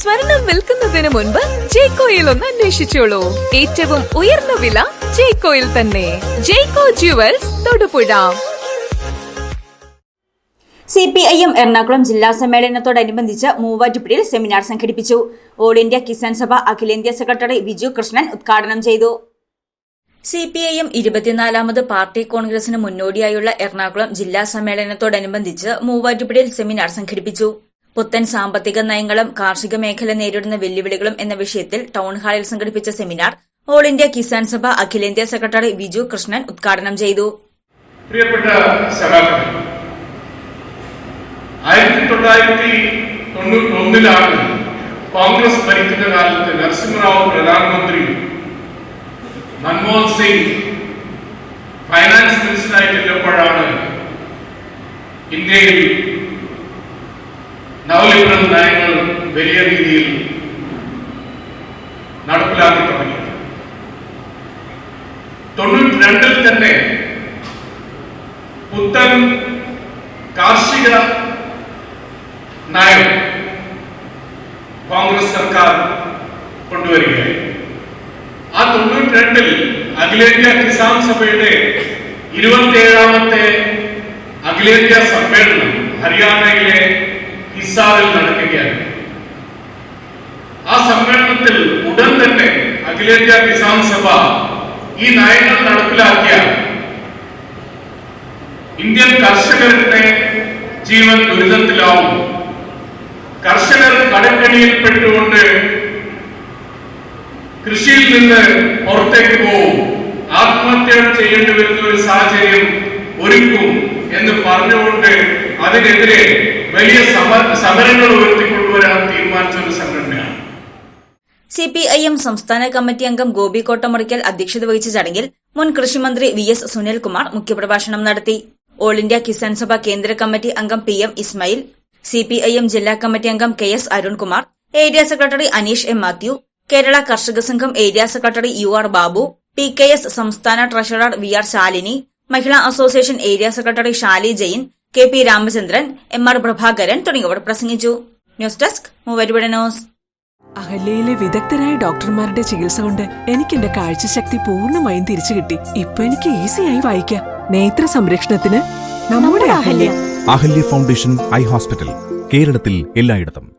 സ്വർണം വിൽക്കുന്നതിന് മുൻപ് ജേക്കോയിൽ ഒന്ന് അന്വേഷിച്ചോളൂ ഏറ്റവും ഉയർന്ന വില ജേക്കോയിൽ തന്നെ. Jecko jewels Thodupuzha. C P I M Ernakulam ജില്ലാ സമ്മേളനത്തോടനുബന്ധിച്ച് മൂവാറ്റുപുഴയിൽ സെമിനാർ സംഘടിപ്പിച്ചു. ഓൾ ഇന്ത്യ കിസാൻ സഭ അഖിലേന്ത്യാ സെക്രട്ടറി വിജു കൃഷ്ണൻ ഉദ്ഘാടനം ചെയ്തു. സി പി ഐ എം ഇരുപത്തിനാലാമത് പാർട്ടി കോൺഗ്രസിന് മുന്നോടിയായുള്ള എറണാകുളം ജില്ലാ സമ്മേളനത്തോടനുബന്ധിച്ച് മൂവാറ്റുപുഴയിൽ സെമിനാർ സംഘടിപ്പിച്ചു. പുത്തൻ സാമ്പത്തിക നയങ്ങളും കാർഷിക മേഖല നേരിടുന്ന വെല്ലുവിളികളും എന്ന വിഷയത്തിൽ ടൌൺഹാളിൽ സംഘടിപ്പിച്ച seminar all India Kisan Sabha അഖിലേന്ത്യാ സെക്രട്ടറി വിജു കൃഷ്ണൻ ഉദ്ഘാടനം ചെയ്തു. പ്രിയപ്പെട്ട ഒന്നിലാണ് കോൺഗ്രസ് ഭരിക്കുന്ന കാലത്ത് നരസിംഹറാവു പ്രധാനമന്ത്രി മൻമോഹൻ സിംഗ് ഫൈനാൻസ് മിനിസ്റ്ററായിട്ടുള്ളപ്പോഴാണ് ഇന്ത്യയിൽ നവലിബറൽ നയങ്ങൾ വലിയ രീതിയിൽ നടപ്പിലാക്കി തുടങ്ങിയത്. തൊണ്ണൂറ്റി രണ്ടിൽ തന്നെ പുത്തൻ കാർഷിക നയം കോൺഗ്രസ് സർക്കാർ കൊണ്ടുവരികയായി. ആ തൊണ്ണൂറ്റി രണ്ടിൽ അഖിലേന്ത്യാ കിസാൻ സഭയുടെ ഇരുപത്തിയേഴാമത്തെ അഖിലേന്ത്യാ സമ്മേളനം ഹരിയാനയിലെ ഹിസാറിൽ നടക്കുകയാണ് ആ സമ്മേളനത്തിൽ ഉടൻ തന്നെ അഖിലേന്ത്യാ കിസാൻ സഭ ഈ നയങ്ങൾ നടപ്പിലാക്കിയ ഇന്ത്യൻ കർഷകരുടെ ജീവൻ ദുരിതത്തിലാവും. കർഷകർ കടക്കണിയിൽപ്പെട്ടുകൊണ്ട് കൃഷിയിൽ നിന്ന് പുറത്തേക്ക് പോവും. ആത്മഹത്യ ചെയ്യേണ്ടി വരുന്ന ഒരു സാഹചര്യം ഒരുക്കും എന്ന് പറഞ്ഞുകൊണ്ട് അതിനെതിരെ വലിയ സമ- സമരങ്ങൾ ഉയർത്തിക്കൊണ്ടുവരാൻ തീരുമാനിച്ച ഒരു സംഘടനയാണ്. സി പി ഐ എം സംസ്ഥാന കമ്മിറ്റി അംഗം ഗോപി കോട്ടമുറിക്കൽ അധ്യക്ഷത വഹിച്ച ചടങ്ങിൽ മുൻ കൃഷിമന്ത്രി വി എസ് സുനിൽകുമാർ മുഖ്യപ്രഭാഷണം നടത്തി. ഓൾ ഇന്ത്യ കിസാൻ സഭ കേന്ദ്ര കമ്മിറ്റി അംഗം P M Ismail C P I M ജില്ലാ കമ്മിറ്റി അംഗം K S Arunkumar area secretary Aneesh M Mathew Kerala Karshaka Sangham area secretary U R Babu P K S സംസ്ഥാന treasurer V R Shalini Mahila association area secretary Shali Jain K P Ramachandran M R Prabhakaran തുടങ്ങിയവർ പ്രസംഗിച്ചു. News desk മൂവരുപട news. അഹല്യയിലെ വിദഗ്ധരായ ഡോക്ടർമാരുടെ ചികിത്സ കൊണ്ട് എനിക്ക് എന്റെ കാഴ്ചശക്തി പൂർണമായും തിരിച്ചു കിട്ടി. ഇപ്പൊ എനിക്ക് ഈസിയായി വായിക്കാം. നേത്ര സംരക്ഷണത്തിന് നമ്മുടെ Ahalya. Ahalya foundation eye hospital കേരളത്തിൽ എല്ലായിടത്തും.